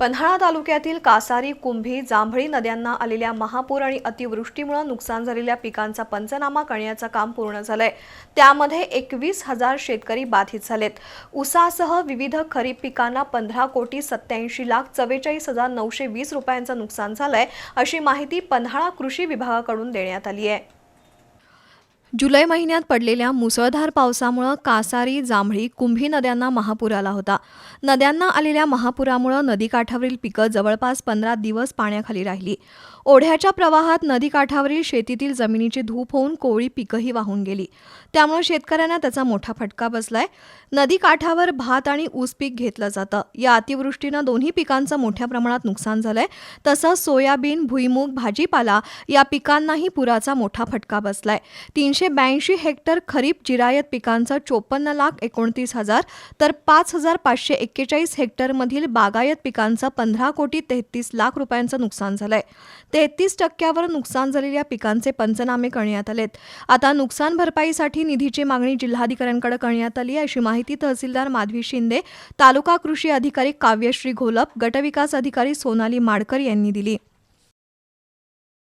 पन्हाळा तालुक्यातील कासारी कुंभी जांभळी नद्यांना आलेल्या महापूर आणि अतिवृष्टीमुळे नुकसान झालेल्या पिकांचा पंचनामा करण्याचं काम पूर्ण झालंय. त्यामध्ये एकवीस हजार शेतकरी बाधित झालेत. उसासह विविध खरीप पिकांना पंधरा कोटी सत्याऐंशी लाख चव्वेचाळीस हजार नऊशे वीस रुपयांचं नुकसान झालंय अशी माहिती पन्हाळा कृषी विभागाकडून देण्यात आली आहे. जुलै महिन्यात पडलेल्या मुसळधार पावसामुळं कासारी जांभळी कुंभी नद्यांना महापूर आला होता. नद्यांना आलेल्या महापुरामुळं नदीकाठावरील पिकं जवळपास पंधरा दिवस पाण्याखाली राहिली. ओढ्याच्या प्रवाहात नदीकाठावरील शेतीतील जमिनीची धूप होऊन कोवळी पिकंही वाहून गेली. त्यामुळे शेतकऱ्यांना त्याचा मोठा फटका बसलाय. नदीकाठावर भात आणि ऊस पीक घेतलं जातं. या अतिवृष्टीनं दोन्ही पिकांचं मोठ्या प्रमाणात नुकसान झालंय. तसंच सोयाबीन भुईमूग भाजीपाला या पिकांनाही पुराचा मोठा फटका बसलाय. तीनशे ब्याऐंशी हेक्टर खरीप जिरायत पिकांचं चोपन्न लाख एकोणतीस हजार तर पाच हजार पाचशे एक्केचाळीस हेक्टरमधील बागायत पिकांचं पंधरा कोटी तेहतीस लाख रुपयांचं नुकसान झालंय. तेहतीस टक्क्यावर नुकसान झालेल्या पिकांचे पंचनामे करण्यात आलेत. आता नुकसान भरपाईसाठी निधीची मागणी जिल्हाधिकाऱ्यांकडे करण्यात आली आहे अशी माहिती तहसीलदार माधवी शिंदे तालुका कृषी अधिकारी काव्यश्री घोलप गटविकास अधिकारी सोनाली माडकर यांनी दिली.